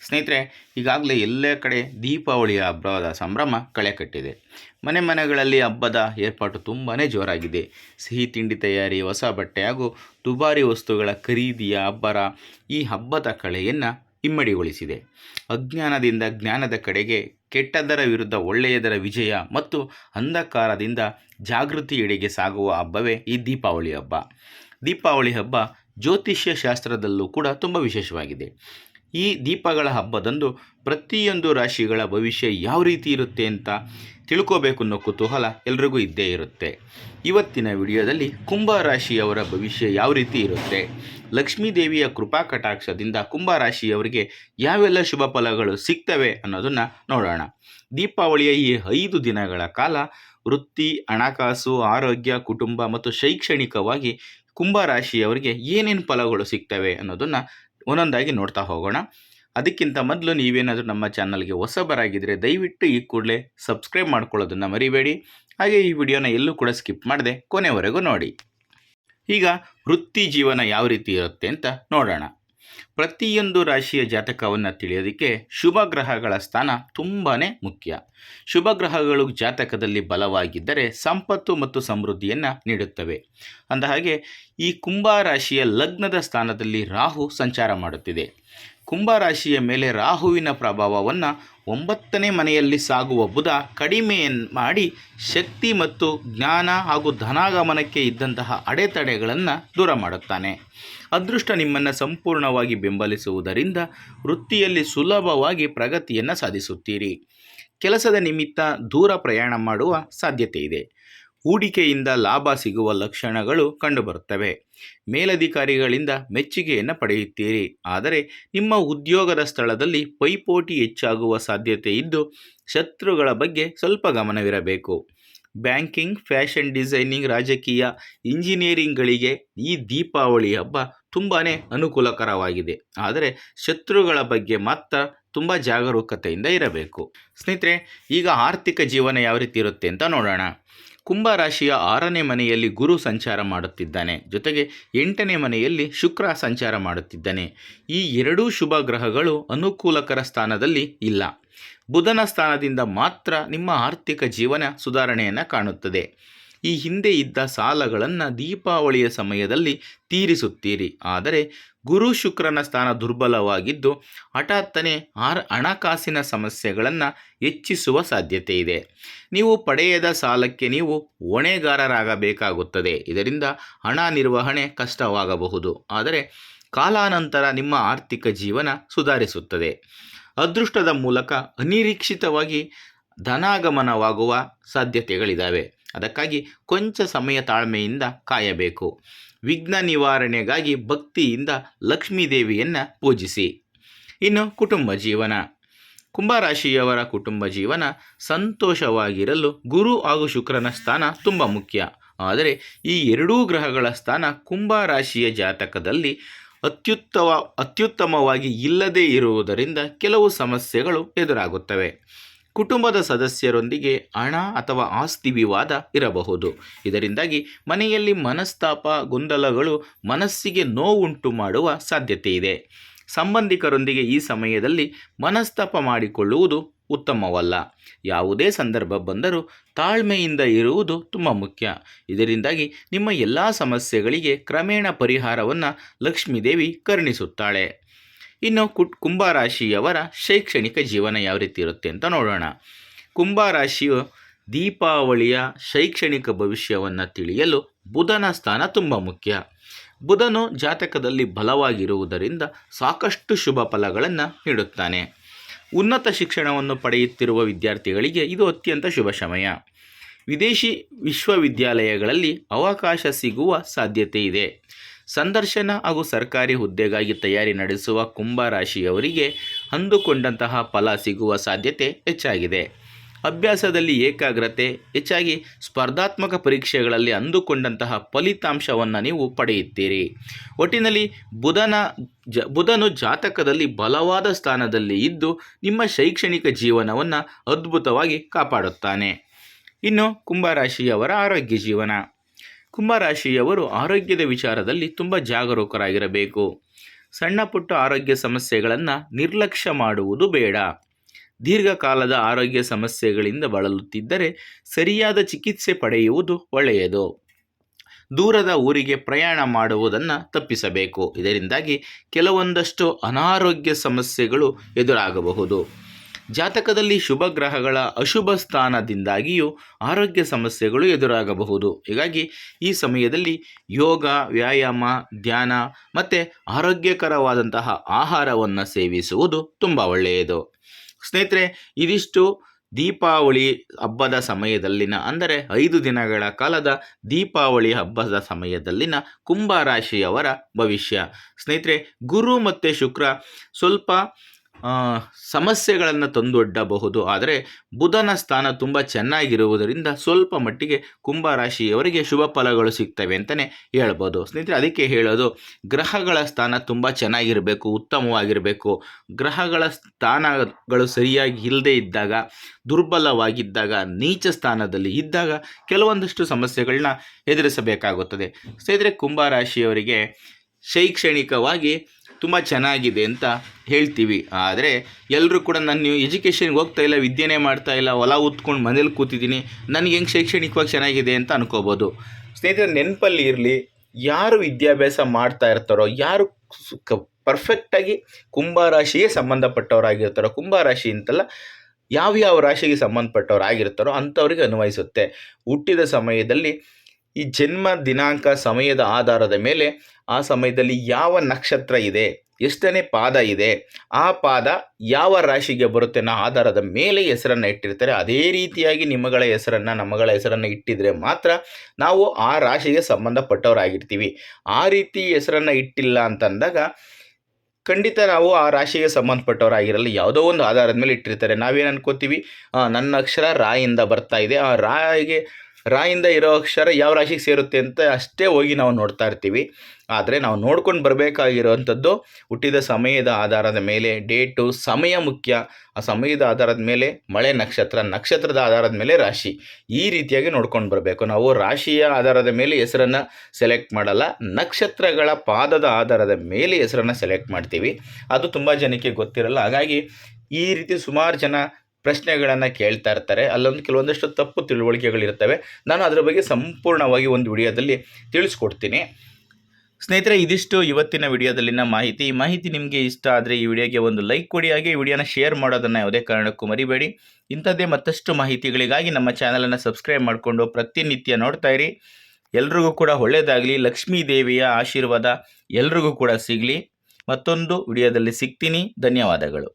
ಸ್ನೇಹಿತರೆ, ಈಗಾಗಲೇ ಎಲ್ಲ ಕಡೆ ದೀಪಾವಳಿಯ ಹಬ್ಬದ ಸಂಭ್ರಮ ಕಳೆ ಕಟ್ಟಿದೆ. ಮನೆ ಮನೆಗಳಲ್ಲಿ ಹಬ್ಬದ ಏರ್ಪಾಟು ತುಂಬಾ ಜೋರಾಗಿದೆ. ಸಿಹಿ ತಿಂಡಿ ತಯಾರಿ, ಹೊಸ ಬಟ್ಟೆ ಹಾಗೂ ದುಬಾರಿ ವಸ್ತುಗಳ ಖರೀದಿಯ ಅಬ್ಬರ ಈ ಹಬ್ಬದ ಕಳೆಯನ್ನು ಇಮ್ಮಡಿಗೊಳಿಸಿದೆ ಅಜ್ಞಾನದಿಂದ ಜ್ಞಾನದ ಕಡೆಗೆ ಕೆಟ್ಟದರ ವಿರುದ್ಧ ಒಳ್ಳೆಯದರ ವಿಜಯ ಮತ್ತು ಅಂಧಕಾರದಿಂದ ಜಾಗೃತಿಯೆಡೆಗೆ ಸಾಗುವ ಹಬ್ಬವೇ ಈ ದೀಪಾವಳಿ ಹಬ್ಬ. ದೀಪಾವಳಿ ಹಬ್ಬ ಜ್ಯೋತಿಷ್ಯ ಶಾಸ್ತ್ರದಲ್ಲೂ ಕೂಡ ತುಂಬ ವಿಶೇಷವಾಗಿದೆ. ಈ ದೀಪಗಳ ಹಬ್ಬದಂದು ಪ್ರತಿಯೊಂದು ರಾಶಿಗಳ ಭವಿಷ್ಯ ಯಾವ ರೀತಿ ಇರುತ್ತೆ ಅಂತ ತಿಳ್ಕೋಬೇಕು ಅನ್ನೋ ಕುತೂಹಲ ಎಲ್ರಿಗೂ ಇದ್ದೇ ಇರುತ್ತೆ. ಇವತ್ತಿನ ವಿಡಿಯೋದಲ್ಲಿ ಕುಂಭ ರಾಶಿಯವರ ಭವಿಷ್ಯ ಯಾವ ರೀತಿ ಇರುತ್ತೆ? ಲಕ್ಷ್ಮೀ ದೇವಿಯ ಕೃಪಾ ಕಟಾಕ್ಷದಿಂದ ಕುಂಭ ರಾಶಿಯವರಿಗೆ ಯಾವೆಲ್ಲ ಶುಭ ಫಲಗಳು ಸಿಗ್ತವೆ ಅನ್ನೋದನ್ನು ನೋಡೋಣ. ದೀಪಾವಳಿಯ ಈ ಐದು ದಿನಗಳ ಕಾಲ ವೃತ್ತಿ, ಹಣಕಾಸು, ಆರೋಗ್ಯ, ಕುಟುಂಬ ಮತ್ತು ಶೈಕ್ಷಣಿಕವಾಗಿ ಕುಂಭ ರಾಶಿಯವರಿಗೆ ಏನೇನು ಫಲಗಳು ಸಿಗ್ತವೆ ಅನ್ನೋದನ್ನು ಒಂದೊಂದಾಗಿ ನೋಡ್ತಾ ಹೋಗೋಣ. ಅದಕ್ಕಿಂತ ಮೊದಲು ನೀವೇನಾದರೂ ನಮ್ಮ ಚಾನಲ್ಗೆ ಹೊಸಬರಾಗಿದ್ದರೆ ದಯವಿಟ್ಟು ಈ ಕೂಡಲೇ ಸಬ್ಸ್ಕ್ರೈಬ್ ಮಾಡ್ಕೊಳ್ಳೋದನ್ನು ಮರಿಬೇಡಿ. ಹಾಗೆ ಈ ವಿಡಿಯೋನ ಎಲ್ಲೂ ಕೂಡ ಸ್ಕಿಪ್ ಮಾಡದೆ ಕೊನೆವರೆಗೂ ನೋಡಿ. ಈಗ ವೃತ್ತಿ ಜೀವನ ಯಾವ ರೀತಿ ಇರುತ್ತೆ ಅಂತ ನೋಡೋಣ. ಪ್ರತಿಯೊಂದು ರಾಶಿಯ ಜಾತಕವನ್ನು ತಿಳಿಯೋದಕ್ಕೆ ಶುಭ ಗ್ರಹಗಳ ಸ್ಥಾನ ತುಂಬಾ ಮುಖ್ಯ. ಶುಭ ಗ್ರಹಗಳು ಜಾತಕದಲ್ಲಿ ಬಲವಾಗಿದ್ದರೆ ಸಂಪತ್ತು ಮತ್ತು ಸಮೃದ್ಧಿಯನ್ನು ನೀಡುತ್ತವೆ. ಅಂದಹಾಗೆ ಈ ಕುಂಭ ರಾಶಿಯ ಲಗ್ನದ ಸ್ಥಾನದಲ್ಲಿ ರಾಹು ಸಂಚಾರ ಮಾಡುತ್ತಿದೆ. ಕುಂಭ ರಾಶಿಯ ಮೇಲೆ ರಾಹುವಿನ ಪ್ರಭಾವವನ್ನು ಒಂಬತ್ತನೇ ಮನೆಯಲ್ಲಿ ಸಾಗುವ ಬುಧ ಕಡಿಮೆ ಮಾಡಿ ಶಕ್ತಿ ಮತ್ತು ಜ್ಞಾನ ಹಾಗೂ ಧನಾಗಮನಕ್ಕೆ ಇದ್ದಂತಹ ಅಡೆತಡೆಗಳನ್ನು ದೂರ ಮಾಡುತ್ತಾನೆ. ಅದೃಷ್ಟ ನಿಮ್ಮನ್ನು ಸಂಪೂರ್ಣವಾಗಿ ಬೆಂಬಲಿಸುವುದರಿಂದ ವೃತ್ತಿಯಲ್ಲಿ ಸುಲಭವಾಗಿ ಪ್ರಗತಿಯನ್ನು ಸಾಧಿಸುತ್ತೀರಿ. ಕೆಲಸದ ನಿಮಿತ್ತ ದೂರ ಪ್ರಯಾಣ ಮಾಡುವ ಸಾಧ್ಯತೆ ಇದೆ. ಹೂಡಿಕೆಯಿಂದ ಲಾಭ ಸಿಗುವ ಲಕ್ಷಣಗಳು ಕಂಡುಬರುತ್ತವೆ. ಮೇಲಧಿಕಾರಿಗಳಿಂದ ಮೆಚ್ಚುಗೆಯನ್ನು ಪಡೆಯುತ್ತೀರಿ. ಆದರೆ ನಿಮ್ಮ ಉದ್ಯೋಗದ ಸ್ಥಳದಲ್ಲಿ ಪೈಪೋಟಿ ಹೆಚ್ಚಾಗುವ ಸಾಧ್ಯತೆ ಇದ್ದು, ಶತ್ರುಗಳ ಬಗ್ಗೆ ಸ್ವಲ್ಪ ಗಮನವಿರಬೇಕು. ಬ್ಯಾಂಕಿಂಗ್, ಫ್ಯಾಷನ್ ಡಿಸೈನಿಂಗ್, ರಾಜಕೀಯ ಇಂಜಿನಿಯರಿಂಗ್ಗಳಿಗೆ ಈ ದೀಪಾವಳಿ ಹಬ್ಬ ತುಂಬಾ ಅನುಕೂಲಕರವಾಗಿದೆ. ಆದರೆ ಶತ್ರುಗಳ ಬಗ್ಗೆ ಮಾತ್ರ ತುಂಬ ಜಾಗರೂಕತೆಯಿಂದ ಇರಬೇಕು. ಸ್ನೇಹಿತರೆ, ಈಗ ಆರ್ಥಿಕ ಜೀವನ ಯಾವ ರೀತಿ ಇರುತ್ತೆ ಅಂತ ನೋಡೋಣ. ಕುಂಭ ರಾಶಿಯ ಆರನೇ ಮನೆಯಲ್ಲಿ ಗುರು ಸಂಚಾರ ಮಾಡುತ್ತಿದ್ದಾನೆ. ಜೊತೆಗೆ ಎಂಟನೇ ಮನೆಯಲ್ಲಿ ಶುಕ್ರ ಸಂಚಾರ ಮಾಡುತ್ತಿದ್ದಾನೆ. ಈ ಎರಡೂ ಶುಭ ಗ್ರಹಗಳು ಅನುಕೂಲಕರ ಸ್ಥಾನದಲ್ಲಿ ಇಲ್ಲ. ಬುಧನ ಸ್ಥಾನದಿಂದ ಮಾತ್ರ ನಿಮ್ಮ ಆರ್ಥಿಕ ಜೀವನ ಸುಧಾರಣೆಯನ್ನು ಕಾಣುತ್ತದೆ. ಈ ಹಿಂದೆ ಇದ್ದ ಸಾಲಗಳನ್ನು ದೀಪಾವಳಿಯ ಸಮಯದಲ್ಲಿ ತೀರಿಸುತ್ತೀರಿ. ಆದರೆ ಗುರು ಶುಕ್ರನ ಸ್ಥಾನ ದುರ್ಬಲವಾಗಿದ್ದು ಹಠಾತ್ತನೆ ಆರ್ ಹಣಕಾಸಿನ ಸಮಸ್ಯೆಗಳನ್ನು ಹೆಚ್ಚಿಸುವ ಸಾಧ್ಯತೆ ಇದೆ. ನೀವು ಪಡೆಯದ ಸಾಲಕ್ಕೆ ನೀವು ಹೊಣೆಗಾರರಾಗಬೇಕಾಗುತ್ತದೆ. ಇದರಿಂದ ಹಣ ನಿರ್ವಹಣೆ ಕಷ್ಟವಾಗಬಹುದು. ಆದರೆ ಕಾಲಾನಂತರ ನಿಮ್ಮ ಆರ್ಥಿಕ ಜೀವನ ಸುಧಾರಿಸುತ್ತದೆ. ಅದೃಷ್ಟದ ಮೂಲಕ ಅನಿರೀಕ್ಷಿತವಾಗಿ ಧನಾಗಮನವಾಗುವ ಸಾಧ್ಯತೆಗಳಿದ್ದಾವೆ ಅದಕ್ಕಾಗಿ ಕೊಂಚ ಸಮಯ ತಾಳ್ಮೆಯಿಂದ ಕಾಯಬೇಕು. ವಿಘ್ನ ನಿವಾರಣೆಗಾಗಿ ಭಕ್ತಿಯಿಂದ ಲಕ್ಷ್ಮೀ ದೇವಿಯನ್ನು ಪೂಜಿಸಿ. ಇನ್ನು ಕುಟುಂಬ ಜೀವನ. ಕುಂಭರಾಶಿಯವರ ಕುಟುಂಬ ಜೀವನ ಸಂತೋಷವಾಗಿರಲು ಗುರು ಹಾಗೂ ಶುಕ್ರನ ಸ್ಥಾನ ತುಂಬ ಮುಖ್ಯ. ಆದರೆ ಈ ಎರಡೂ ಗ್ರಹಗಳ ಸ್ಥಾನ ಕುಂಭರಾಶಿಯ ಜಾತಕದಲ್ಲಿ ಅತ್ಯುತ್ತಮ ಅತ್ಯುತ್ತಮವಾಗಿ ಇಲ್ಲದೇ ಇರುವುದರಿಂದ ಕೆಲವು ಸಮಸ್ಯೆಗಳು ಎದುರಾಗುತ್ತವೆ. ಕುಟುಂಬದ ಸದಸ್ಯರೊಂದಿಗೆ ಹಣ ಅಥವಾ ಆಸ್ತಿ ವಿವಾದ ಇರಬಹುದು. ಇದರಿಂದಾಗಿ ಮನೆಯಲ್ಲಿ ಮನಸ್ತಾಪ, ಗೊಂದಲಗಳು ಮನಸ್ಸಿಗೆ ನೋವುಂಟು ಮಾಡುವ ಸಾಧ್ಯತೆ ಇದೆ. ಸಂಬಂಧಿಕರೊಂದಿಗೆ ಈ ಸಮಯದಲ್ಲಿ ಮನಸ್ತಾಪ ಮಾಡಿಕೊಳ್ಳುವುದು ಉತ್ತಮವಲ್ಲ. ಯಾವುದೇ ಸಂದರ್ಭ ಬಂದರೂ ತಾಳ್ಮೆಯಿಂದ ಇರುವುದು ತುಂಬ ಮುಖ್ಯ. ಇದರಿಂದಾಗಿ ನಿಮ್ಮ ಎಲ್ಲ ಸಮಸ್ಯೆಗಳಿಗೆ ಕ್ರಮೇಣ ಪರಿಹಾರವನ್ನು ಲಕ್ಷ್ಮೀದೇವಿ ಕರುಣಿಸುತ್ತಾಳೆ. ಇನ್ನು ಕುಟ್ ಕುಂಭರಾಶಿಯವರ ಶೈಕ್ಷಣಿಕ ಜೀವನ ಯಾವ ರೀತಿ ಇರುತ್ತೆ ಅಂತ ನೋಡೋಣ. ಕುಂಭರಾಶಿಯು ದೀಪಾವಳಿಯ ಶೈಕ್ಷಣಿಕ ಭವಿಷ್ಯವನ್ನು ತಿಳಿಯಲು ಬುಧನ ಸ್ಥಾನ ತುಂಬ ಮುಖ್ಯ. ಬುಧನು ಜಾತಕದಲ್ಲಿ ಬಲವಾಗಿರುವುದರಿಂದ ಸಾಕಷ್ಟು ಶುಭ ಫಲಗಳನ್ನು ನೀಡುತ್ತಾನೆ. ಉನ್ನತ ಶಿಕ್ಷಣವನ್ನು ಪಡೆಯುತ್ತಿರುವ ವಿದ್ಯಾರ್ಥಿಗಳಿಗೆ ಇದು ಅತ್ಯಂತ ಶುಭ ಸಮಯ. ವಿದೇಶಿ ವಿಶ್ವವಿದ್ಯಾಲಯಗಳಲ್ಲಿ ಅವಕಾಶ ಸಿಗುವ ಸಾಧ್ಯತೆ ಇದೆ. ಸಂದರ್ಶನ ಹಾಗೂ ಸರ್ಕಾರಿ ಹುದ್ದೆಗಾಗಿ ತಯಾರಿ ನಡೆಸುವ ಕುಂಭ ರಾಶಿಯವರಿಗೆ ಅಂದುಕೊಂಡಂತಹ ಫಲ ಸಿಗುವ ಸಾಧ್ಯತೆ ಹೆಚ್ಚಾಗಿದೆ. ಅಭ್ಯಾಸದಲ್ಲಿ ಏಕಾಗ್ರತೆ, ಹೆಚ್ಚಾಗಿ ಸ್ಪರ್ಧಾತ್ಮಕ ಪರೀಕ್ಷೆಗಳಲ್ಲಿ ಅಂದುಕೊಂಡಂತಹ ಫಲಿತಾಂಶವನ್ನು ನೀವು ಪಡೆಯುತ್ತೀರಿ. ಒಟ್ಟಿನಲ್ಲಿ ಬುಧನ ಜ, ಬುಧನು ಜಾತಕದಲ್ಲಿ ಬಲವಾದ ಸ್ಥಾನದಲ್ಲಿ ಇದ್ದು ನಿಮ್ಮ ಶೈಕ್ಷಣಿಕ ಜೀವನವನ್ನು ಅದ್ಭುತವಾಗಿ ಕಾಪಾಡುತ್ತಾನೆ. ಇನ್ನು ಕುಂಭರಾಶಿಯವರ ಆರೋಗ್ಯ ಜೀವನ. ಕುಂಭರಾಶಿಯವರು ಆರೋಗ್ಯದ ವಿಚಾರದಲ್ಲಿ ತುಂಬ ಜಾಗರೂಕರಾಗಿರಬೇಕು. ಸಣ್ಣ ಪುಟ್ಟ ಆರೋಗ್ಯ ಸಮಸ್ಯೆಗಳನ್ನು ನಿರ್ಲಕ್ಷ್ಯ ಮಾಡುವುದು ಬೇಡ. ದೀರ್ಘಕಾಲದ ಆರೋಗ್ಯ ಸಮಸ್ಯೆಗಳಿಂದ ಬಳಲುತ್ತಿದ್ದರೆ ಸರಿಯಾದ ಚಿಕಿತ್ಸೆ ಪಡೆಯುವುದು ಒಳ್ಳೆಯದು. ದೂರದ ಊರಿಗೆ ಪ್ರಯಾಣ ಮಾಡುವುದನ್ನು ತಪ್ಪಿಸಬೇಕು. ಇದರಿಂದಾಗಿ ಕೆಲವೊಂದಷ್ಟು ಅನಾರೋಗ್ಯ ಸಮಸ್ಯೆಗಳು ಎದುರಾಗಬಹುದು. ಜಾತಕದಲ್ಲಿ ಶುಭ ಗ್ರಹಗಳ ಅಶುಭ ಸ್ಥಾನದಿಂದಾಗಿಯೂ ಆರೋಗ್ಯ ಸಮಸ್ಯೆಗಳು ಎದುರಾಗಬಹುದು. ಹೀಗಾಗಿ ಈ ಸಮಯದಲ್ಲಿ ಯೋಗ, ವ್ಯಾಯಾಮ, ಧ್ಯಾನ ಮತ್ತು ಆರೋಗ್ಯಕರವಾದಂತಹ ಆಹಾರವನ್ನು ಸೇವಿಸುವುದು ತುಂಬ ಒಳ್ಳೆಯದು. ಸ್ನೇಹಿತರೆ, ಇದಿಷ್ಟು ದೀಪಾವಳಿ ಹಬ್ಬದ ಸಮಯದಲ್ಲಿನ ಅಂದರೆ ಐದು ದಿನಗಳ ಕಾಲದ ದೀಪಾವಳಿ ಹಬ್ಬದ ಸಮಯದಲ್ಲಿನ ಕುಂಭ ರಾಶಿಯವರ ಭವಿಷ್ಯ. ಸ್ನೇಹಿತರೆ, ಗುರು ಮತ್ತು ಶುಕ್ರ ಸ್ವಲ್ಪ ಸಮಸ್ಯೆಗಳನ್ನು ತಂದೊಡ್ಡಬಹುದು. ಆದರೆ ಬುಧನ ಸ್ಥಾನ ತುಂಬ ಚೆನ್ನಾಗಿರುವುದರಿಂದ ಸ್ವಲ್ಪ ಮಟ್ಟಿಗೆ ಕುಂಭ ರಾಶಿಯವರಿಗೆ ಶುಭ ಫಲಗಳು ಸಿಗ್ತವೆ ಅಂತಲೇ ಹೇಳ್ಬೋದು. ಸ್ನೇಹಿತರೆ, ಅದಕ್ಕೆ ಹೇಳೋದು, ಗ್ರಹಗಳ ಸ್ಥಾನ ತುಂಬ ಚೆನ್ನಾಗಿರಬೇಕು, ಉತ್ತಮವಾಗಿರಬೇಕು. ಗ್ರಹಗಳ ಸ್ಥಾನಗಳು ಸರಿಯಾಗಿ ಇಲ್ಲದೇ ಇದ್ದಾಗ, ದುರ್ಬಲವಾಗಿದ್ದಾಗ, ನೀಚ ಸ್ಥಾನದಲ್ಲಿ ಇದ್ದಾಗ ಕೆಲವೊಂದಷ್ಟು ಸಮಸ್ಯೆಗಳನ್ನ ಎದುರಿಸಬೇಕಾಗುತ್ತದೆ. ಸ್ನೇಹಿತರೆ ಕುಂಭ ರಾಶಿಯವರಿಗೆ ಶೈಕ್ಷಣಿಕವಾಗಿ ತುಂಬ ಚೆನ್ನಾಗಿದೆ ಅಂತ ಹೇಳ್ತೀವಿ. ಆದರೆ ಎಲ್ಲರೂ ಕೂಡ ನಾನು ನೀವು ಎಜುಕೇಷನ್ಗೆ ಹೋಗ್ತಾ ಇಲ್ಲ, ವಿದ್ಯೆನೇ ಮಾಡ್ತಾ ಇಲ್ಲ, ಹೊಲ ಉತ್ಕೊಂಡು ಮನೇಲಿ ಕೂತಿದ್ದೀನಿ, ನನಗೆ ಹೆಂಗೆ ಶೈಕ್ಷಣಿಕವಾಗಿ ಚೆನ್ನಾಗಿದೆ ಅಂತ ಅನ್ಕೋಬೋದು. ಸ್ನೇಹಿತರೆ, ನೆನಪಲ್ಲಿ ಇರಲಿ, ಯಾರು ವಿದ್ಯಾಭ್ಯಾಸ ಮಾಡ್ತಾ ಇರ್ತಾರೋ, ಯಾರು ಪರ್ಫೆಕ್ಟಾಗಿ ಕುಂಭರಾಶಿಗೆ ಸಂಬಂಧಪಟ್ಟವರಾಗಿರ್ತಾರೋ, ಕುಂಭರಾಶಿ ಅಂತಲ್ಲ, ಯಾವ್ಯಾವ ರಾಶಿಗೆ ಸಂಬಂಧಪಟ್ಟವರಾಗಿರ್ತಾರೋ ಅಂಥವ್ರಿಗೆ ಅನ್ವಯಿಸುತ್ತೆ. ಹುಟ್ಟಿದ ಸಮಯದಲ್ಲಿ ಈ ಜನ್ಮ ದಿನಾಂಕ ಸಮಯದ ಆಧಾರದ ಮೇಲೆ ಆ ಸಮಯದಲ್ಲಿ ಯಾವ ನಕ್ಷತ್ರ ಇದೆ, ಎಷ್ಟನೇ ಪಾದ ಇದೆ, ಆ ಪಾದ ಯಾವ ರಾಶಿಗೆ ಬರುತ್ತೆ ಅನ್ನೋ ಆಧಾರದ ಮೇಲೆ ಹೆಸರನ್ನು ಇಟ್ಟಿರ್ತಾರೆ. ಅದೇ ರೀತಿಯಾಗಿ ನಿಮ್ಮಗಳ ಹೆಸರನ್ನು, ನಮ್ಮಗಳ ಹೆಸರನ್ನು ಇಟ್ಟಿದ್ರೆ ಮಾತ್ರ ನಾವು ಆ ರಾಶಿಗೆ ಸಂಬಂಧಪಟ್ಟವರಾಗಿರ್ತೀವಿ. ಆ ರೀತಿ ಹೆಸರನ್ನು ಇಟ್ಟಿಲ್ಲ ಅಂತಂದಾಗ ಖಂಡಿತ ನಾವು ಆ ರಾಶಿಗೆ ಸಂಬಂಧಪಟ್ಟವರಾಗಿರಲ್ಲ. ಯಾವುದೋ ಒಂದು ಆಧಾರದ ಮೇಲೆ ಇಟ್ಟಿರ್ತಾರೆ. ನಾವೇನು ಅನ್ಕೋತೀವಿ? ನನ್ನ ಅಕ್ಷರ ರಾಯಿಂದ ಬರ್ತಾ ಇದೆ. ಆ ರಾಯಿಗೆ ರಾಯಿಂದ ಇರೋ ಅಕ್ಷರ ಯಾವ ರಾಶಿಗೆ ಸೇರುತ್ತೆ ಅಂತ ಅಷ್ಟೇ ಹೋಗಿ ನಾವು ನೋಡ್ತಾ ಇರ್ತೀವಿ. ಆದರೆ ನಾವು ನೋಡ್ಕೊಂಡು ಬರಬೇಕಾಗಿರೋವಂಥದ್ದು ಹುಟ್ಟಿದ ಸಮಯದ ಆಧಾರದ ಮೇಲೆ, ಡೇಟು, ಸಮಯ ಮುಖ್ಯ. ಆ ಸಮಯದ ಆಧಾರದ ಮೇಲೆ ಮಳೆ ನಕ್ಷತ್ರ, ನಕ್ಷತ್ರದ ಆಧಾರದ ಮೇಲೆ ರಾಶಿ. ಈ ರೀತಿಯಾಗಿ ನೋಡ್ಕೊಂಡು ಬರಬೇಕು. ನಾವು ರಾಶಿಯ ಆಧಾರದ ಮೇಲೆ ಹೆಸರನ್ನು ಸೆಲೆಕ್ಟ್ ಮಾಡಲ್ಲ, ನಕ್ಷತ್ರಗಳ ಪಾದದ ಆಧಾರದ ಮೇಲೆ ಹೆಸರನ್ನು ಸೆಲೆಕ್ಟ್ ಮಾಡ್ತೀವಿ. ಅದು ತುಂಬ ಜನಕ್ಕೆ ಗೊತ್ತಿರಲ್ಲ. ಹಾಗಾಗಿ ಈ ರೀತಿ ಸುಮಾರು ಜನ ಪ್ರಶ್ನೆಗಳನ್ನು ಕೇಳ್ತಾ ಇರ್ತಾರೆ. ಅಲ್ಲೊಂದು ಕೆಲವೊಂದಷ್ಟು ತಪ್ಪು ತಿಳುವಳಿಕೆಗಳಿರ್ತವೆ ನಾನು ಅದರ ಬಗ್ಗೆ ಸಂಪೂರ್ಣವಾಗಿ ಒಂದು ವಿಡಿಯೋದಲ್ಲಿ ತಿಳಿಸ್ಕೊಡ್ತೀನಿ. ಸ್ನೇಹಿತರೆ, ಇದಿಷ್ಟು ಇವತ್ತಿನ ವಿಡಿಯೋದಲ್ಲಿನ ಮಾಹಿತಿ. ಈ ಮಾಹಿತಿ ನಿಮಗೆ ಇಷ್ಟ ಆದರೆ ಈ ವಿಡಿಯೋಗೆ ಒಂದು ಲೈಕ್ ಕೊಡಿ. ಹಾಗೆ ಈ ವಿಡಿಯೋನ ಶೇರ್ ಮಾಡೋದನ್ನು ಯಾವುದೇ ಕಾರಣಕ್ಕೂ ಮರಿಬೇಡಿ. ಇಂಥದ್ದೇ ಮತ್ತಷ್ಟು ಮಾಹಿತಿಗಳಿಗಾಗಿ ನಮ್ಮ ಚಾನಲನ್ನು ಸಬ್ಸ್ಕ್ರೈಬ್ ಮಾಡಿಕೊಂಡು ಪ್ರತಿನಿತ್ಯ ನೋಡ್ತಾ ಇರಿ. ಎಲ್ರಿಗೂ ಕೂಡ ಒಳ್ಳೆಯದಾಗಲಿ ಲಕ್ಷ್ಮೀ ದೇವಿಯ ಆಶೀರ್ವಾದ ಎಲ್ರಿಗೂ ಕೂಡ ಸಿಗಲಿ. ಮತ್ತೊಂದು ವಿಡಿಯೋದಲ್ಲಿ ಸಿಗ್ತೀನಿ. ಧನ್ಯವಾದಗಳು.